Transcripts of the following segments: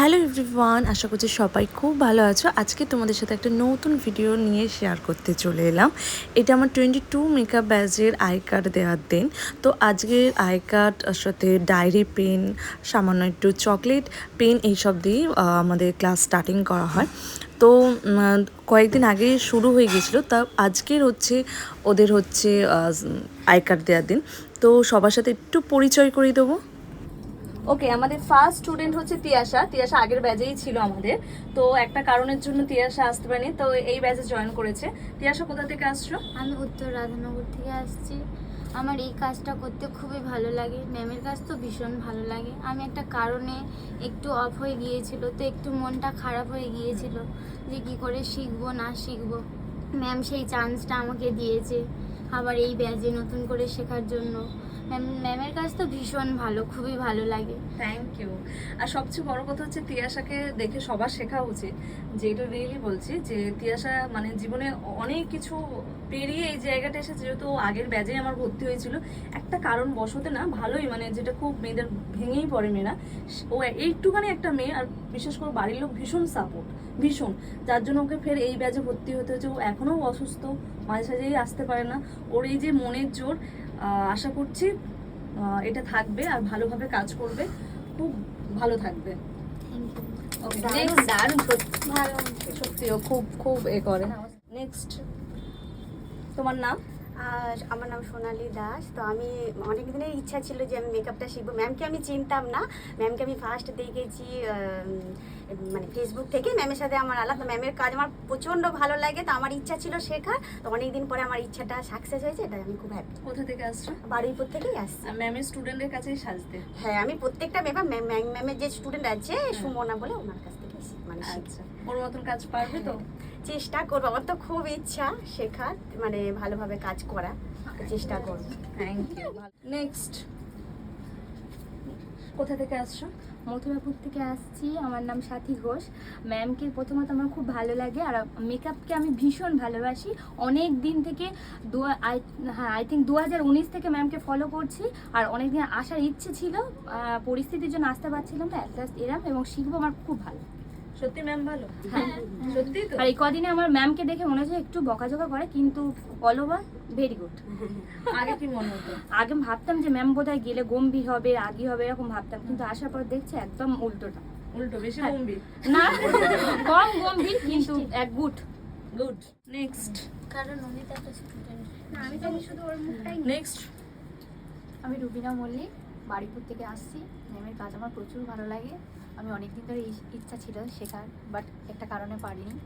Hello everyone, আশা করছি সবাই খুব ভালো আছো। আজকে তোমাদের সাথে একটা নতুন ভিডিও নিয়ে শেয়ার করতে চলে এলাম। এটা আমার টোয়েন্টি টু মেকআপ ব্যাজের আই কার্ড দেওয়ার দিন। তো আজকের আই কার্ড সাথে ডায়েরি পেন সামান্য একটু চকলেট পেন এইসব দিয়ে আমাদের ক্লাস স্টার্টিং করা হয়। তো কয়েকদিন আগে শুরু হয়ে গেছিল। তা আজকের হচ্ছে, ওদের হচ্ছে আই কার্ড দেওয়ার দিন। তো সবার সাথে একটু পরিচয় করিয়ে দেবো। ওকে আমাদের ফার্স্ট স্টুডেন্ট হচ্ছে তিয়াশা। তিয়াশা আগের ব্যাচেই ছিল আমাদের। তো একটা কারণের জন্য তিয়াশা আসতে পারেনি, তো এই ব্যাচে জয়েন করেছে। তিয়াশা, কোথা থেকে আসছো? আমি উত্তর রাধানগর থেকে আসছি। আমার এই কাজটা করতে খুবই ভালো লাগে। ম্যামের কাজ তো ভীষণ ভালো লাগে। আমি একটা কারণে একটু অফ হয়ে গিয়েছিল, তো একটু মনটা খারাপ হয়ে গিয়েছিল যে কি করে শিখব, না শিখব। ম্যাম সেই চান্সটা আমাকে দিয়েছে আবার এই ব্যাজে নতুন করে শেখার জন্য। ম্যামের কাজ তো ভীষণ ভালো, খুবই ভালো লাগে। থ্যাংক ইউ আর সবচেয়ে বড় কথা হচ্ছে তিয়াশাকে দেখে সবার শেখা উচিত, যে এটা রিয়েলি বলছি, যে তিয়াশা মানে জীবনে অনেক কিছু পেরিয়ে এই জায়গাটা এসে যেহেতু আগের ব্যাজে আমার ভর্তি হয়েছিল। একটা কারণ বশতে না, ভালোই মানে যেটা খুব মেয়েদের ভেঙেই পড়ে মেয়েরা ও এইটুখানি একটা মেয়ে, আর বিশেষ করে বাড়ির লোক ভীষণ সাপোর্ট ভীষণ। যার জন্য ওকে ফের এই ব্যাজে ভর্তি হতে হয়েছে। ও এখনও অসুস্থ, মাঝে সাঝেই আসতে পারে না। ওর এই যে মনের জোর আশা করছি এটা থাকবে আর ভালোভাবে কাজ করবে। খুব ভালো থাকবে। থ্যাংক ইউ Okay, দারুণ, next. দারুণ সত্যি ও খুব খুব এ করে। নেক্সট তোমার নাম? আমার নাম সোনালী দাস। তো আমি অনেক দিনের ইচ্ছা ছিল যে আমি মেকআপটা শিখব। ম্যামকে আমি চিনতাম না। ম্যামকে আমি ফার্স্ট দেখেছি মানে ফেসবুক থেকে। ম্যামের সাথে আমার আলাদা ম্যামের কাজ আমার প্রচণ্ড ভালো লাগে। তো আমার ইচ্ছা ছিল শেখার। তো অনেক দিন পরে আমার ইচ্ছাটা সাকসেস হয়েছে। এটা আমি খুব হ্যাপি কোথা থেকে আসছো? বারুইপুর থেকেই আসছি। ম্যামের স্টুডেন্টের কাছেই সাজতে। হ্যাঁ আমি প্রত্যেকটা মেকআপ ম্যাম ম্যামের যে স্টুডেন্ট আছে সুমনা বলে ওনার কাছ থেকে মানে আচ্ছা। ওর মতন কাজ পারবে তো? চেষ্টা করব। আমার তো খুব ইচ্ছা শেখার মানে ভালোভাবে কাজ করা। চেষ্টা করব। থ্যাংক ইউ নেক্সট কোথা থেকে আসছো? মথুরাপুর থেকে আসছি। আমার নাম সাথী ঘোষ। ম্যামকে প্রথমত আমার খুব ভালো লাগে আর মেকআপকে আমি ভীষণ ভালোবাসি। অনেক দিন থেকে দু আই হ্যাঁ আই থিঙ্ক দু হাজার উনিশ থেকে ম্যামকে ফলো করছি। আর অনেক দিন আসার ইচ্ছে ছিল পরিস্থিতির জন্য আসতে পারছিলাম না। অ্যাট এরাম এবং শিখব আমার খুব ভালো। সত্যি ম্যাম ভালো? হ্যাঁ সত্যি তো? আর এই কদিনে আমার ম্যামকে দেখে মনে হচ্ছে একটু বকাঝকা করে কিন্তু অল ওভার ভেরি গুড আগে কি মনে হতো? আগে ভাবতাম যে ম্যাম বোধহয় গেলে গম্ভীর হবে রাগি হবে এরকম ভাবতাম। কিন্তু আসার পর দেখছি একদম উল্টোটা। উল্টো বেশি হ্যাঁ। গম্ভীর। না কম গম্ভীর কিন্তু এক গুড গুড। নেক্সট কারণ অনিতা স্টুডেন্ট না আমি তো শুধু ওর মুখটাই নেক্সট আমি রুবিনা মল্লিক। বাড়িপুর থেকে আসছি। ম্যামের কাজ আমার প্রচুর ভালো লাগে। আমি অনেক দিন ধরে ইচ্ছা ছিল শেখার বাট একটা কারণে পারিনি।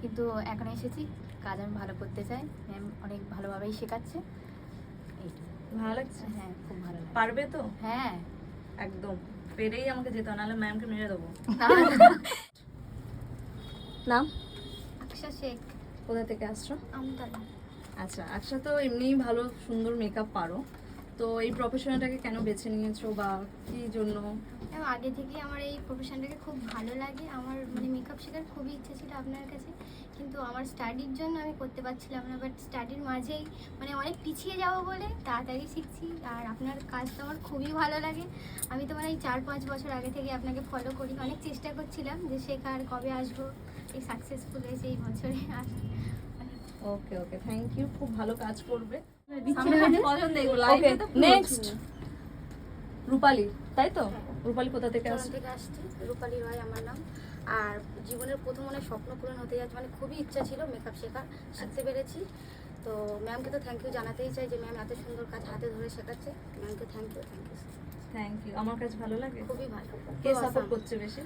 কিন্তু এখন এসেছি কাজ আমি ভালো করতে চাই। ম্যাম অনেক ভালোভাবেই শেখাচ্ছে। এইটা ভালো লাগছে? হ্যাঁ খুব ভালো পারবে তো? হ্যাঁ। একদম। পেরেই আমাকে যেতে নাহলে ম্যামকে মেরে দেবো। না, নাম? আকশা শেখ। কোথা থেকে আসছো? আমতলা। আচ্ছা আচ্ছা তো এমনিই ভালো সুন্দর মেকআপ পারো। তো এই প্রফেশনটাকে কেন বেছে নিয়েছো বা কি জন্য? আগে থেকে আমার এই প্রফেশনটাকে খুব ভালো লাগে। আমার মানে মেকআপ শেখার খুবই ইচ্ছে ছিল আপনার কাছে। কিন্তু আমার স্টাডির জন্য আমি করতে পারছিলাম না। বাট স্টাডির মাঝেই মানে অনেক পিছিয়ে যাব বলে তাড়াতাড়ি শিখছি। আর আপনার কাজ তো আমার খুবই ভালো লাগে। আমি তো মানে এই চার পাঁচ বছর আগে থেকে আপনাকে ফলো করি। অনেক চেষ্টা করছিলাম যে শেখার কবে আসব এই সাকসেসফুল হয়েছে এই বছরে আস ওকে ওকে থ্যাংক ইউ খুব ভালো কাজ করবে। নেক্সট রূপালি তাই তো? রূপালি কোথা থেকে আসছো? রূপালী রায় আমার নাম। আর জীবনের প্রথম অনেক স্বপ্ন পূরণ হতে যাচ্ছে মানে খুবই ইচ্ছা ছিল মেকআপ শেখার শিখতে পেরেছি। তো ম্যামকে তো থ্যাংক ইউ জানাতেই চাই যে ম্যাম এত সুন্দর কাজ হাতে ধরে শেখাচ্ছে। ম্যামকে thank you thank you thank you আমার কাছে ভালো লাগে? খুবই ভালো। কে সাপোর্ট করছে বেশি?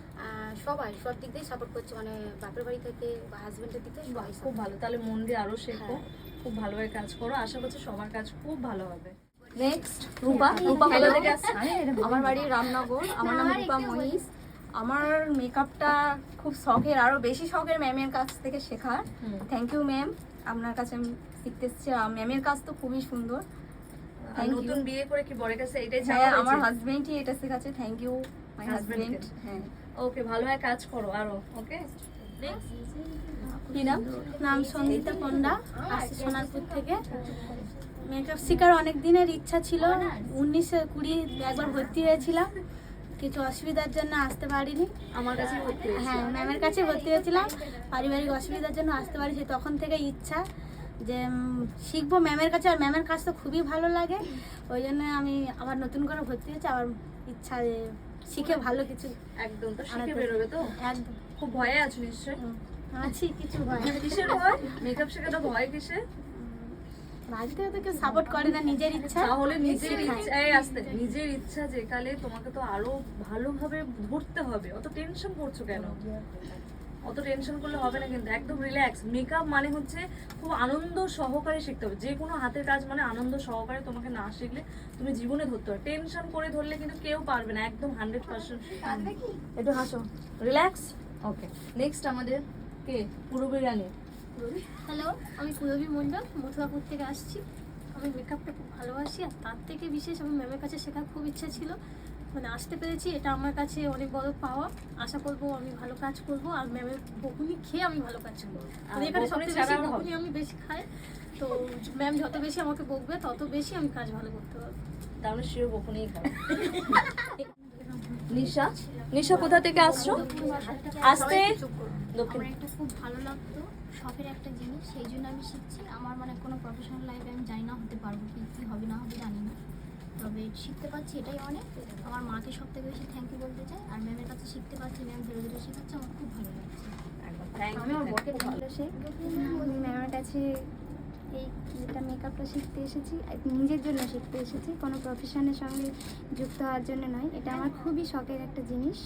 সবাই সব দিক দিয়ে সাপোর্ট করছে মানে বাপের বাড়ি থেকে বা হাজবেন্ডের দিক থেকে খুব ভালো। তাহলে মন দিয়ে আরও শেখো। হ্যাঁ। খুব ভালোভাবে কাজ করো। আশা করছি সবার কাজ খুব ভালো হবে। নেক্সট রূপা। রূপা কোথা থেকে আসছে আমার বাড়ি রামনগর। আমার নাম রূপা মহিষ আমার মেকআপটা খুব শখের আরও বেশি শখের ম্যামের কাছ থেকে শেখার। থ্যাংক ইউ ম্যাম আপনার কাছে আমি শিখতে এসেছি। ম্যামের কাজ তো খুবই সুন্দর। নতুন বিয়ে করে কি বরের কাছে এটাই হ্যাঁ চাওয়া আমার? হাজবেন্ডই এটা শেখাচ্ছে। থ্যাংক ইউ মাই হাজবেন্ড হ্যাঁ। ওকে ভালোভাবে কাজ করো আরও ওকে নাম নাম সঙ্গীতা পণ্ডা আসছি সোনারপুর থেকে। মেকআপ শেখার অনেক দিনের ইচ্ছা ছিল উনিশে কুড়ি একবার ভর্তি হয়েছিলাম। কিছু অসুবিধার জন্য আসতে পারিনি। আমার কাছে হ্যাঁ ম্যামের কাছে ভর্তি হয়েছিলাম। পারিবারিক অসুবিধার জন্য আসতে পারি সেই তখন থেকে ইচ্ছা যে শিখব ম্যামের কাছে। আর ম্যামের কাজ তো খুবই ভালো লাগে। ওই জন্য আমি আবার নতুন করে ভর্তি হয়েছি। আবার ইচ্ছা যে শিখে ভালো কিছু একদম তো শিখে বেরোবে তো? একদম। খুব ভয়ে আছো নিশ্চয়ই? হুম, আছি কিছু ভয় কিসের ভয়? মেকআপ শেখাটা ভয় কিসে তো কেউ সাপোর্ট করে না নিজের ইচ্ছা। তাহলে নিজের ইচ্ছায় আসতে নিজের ইচ্ছা যেকালে তোমাকে তো আরও ভালোভাবে ধরতে হবে। অত টেনশন করছ কেন? অত টেনশন করলে হবে না কিন্তু একদম রিল্যাক্স মেকআপ মানে হচ্ছে খুব আনন্দ সহকারে শিখতে হবে। যে কোনো হাতের কাজ মানে আনন্দ সহকারে তোমাকে না শিখলে তুমি জীবনে ধরতে হবে টেনশন করে ধরলে কিন্তু কেউ পারবে না একদম হান্ড্রেড পার্সেন্ট একটু হাসো। রিল্যাক্স ওকে নেক্সট আমাদের কে? পূর্বী রানী। হ্যালো আমি পুরবী মণ্ডল মথুরাপুর থেকে আসছি। আমি মেকআপটা খুব ভালোবাসি আর তার থেকে বিশেষ আমি ম্যামের কাছে শেখার খুব ইচ্ছা ছিল। মানে আসতে পেরেছি এটা আমার কাছে অনেক বড় পাওয়া। আশা করব আমি ভালো কাজ করব আর ম্যামের বকুনি খেয়ে আমি ভালো কাজ করব। মানে এখানে সবচেয়ে বেশি বকুনি আমি বেশি খাই। তো ম্যাম যত বেশি আমাকে বকবে তত বেশি আমি কাজ ভালো করতে পারব। তাহলে গোপনেই খাবে। নিশা? নিশা কোথা থেকে আসছো? আসতে? দক্ষিণ খুব ভালো লাগতো। শখের একটা জিনিস সেই জন্য আমি শিখছি। আমার মানে কোনো প্রফেশনাল লাইফে আমি জানি না হতে পারব কি কী হবে না হবে জানি না। তবে শিখতে পারছি এটাই অনেক। আমার মাকে সব থেকে বেশি থ্যাংক ইউ বলতে চাই। আর ম্যামের কাছে শিখতে পারছি ম্যাম ধীরে ধীরে শেখাচ্ছে আমার খুব ভালো লাগছে। আমি আমার ভালো ম্যামের কাছে এই যেটা মেকআপটা শিখতে এসেছি। নিজের জন্য শিখতে এসেছি। কোনো প্রফেশনের সঙ্গে যুক্ত হওয়ার জন্য নয়। এটা আমার খুবই শখের একটা জিনিস।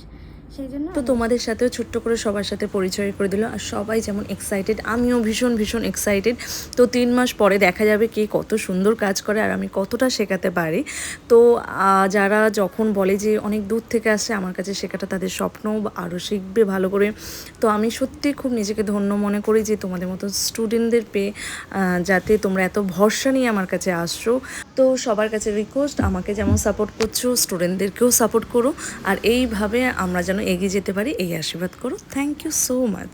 সেই জন্য তো তোমাদের সাথেও ছোট্ট করে সবার সাথে পরিচয় করে দিল। আর সবাই যেমন এক্সাইটেড আমিও ভীষণ ভীষণ এক্সাইটেড তো তিন মাস পরে দেখা যাবে কে কত সুন্দর কাজ করে আর আমি কতটা শেখাতে পারি। তো যারা যখন বলে যে অনেক দূর থেকে আসে আমার কাছে শেখাটা তাদের স্বপ্ন আরও শিখবে ভালো করে। তো আমি সত্যি খুব নিজেকে ধন্য মনে করি যে তোমাদের মতো স্টুডেন্টদের পেয়ে যাতে তোমরা এত ভরসা নিয়ে আমার কাছে আসছো। তো সবার কাছে রিকোয়েস্ট আমাকে যেমন সাপোর্ট করছ স্টুডেন্টদেরকেও সাপোর্ট করো। আর এইভাবে আমরা যেন এগিয়ে যেতে পারি, এই আশীর্বাদ করো। Thank you so much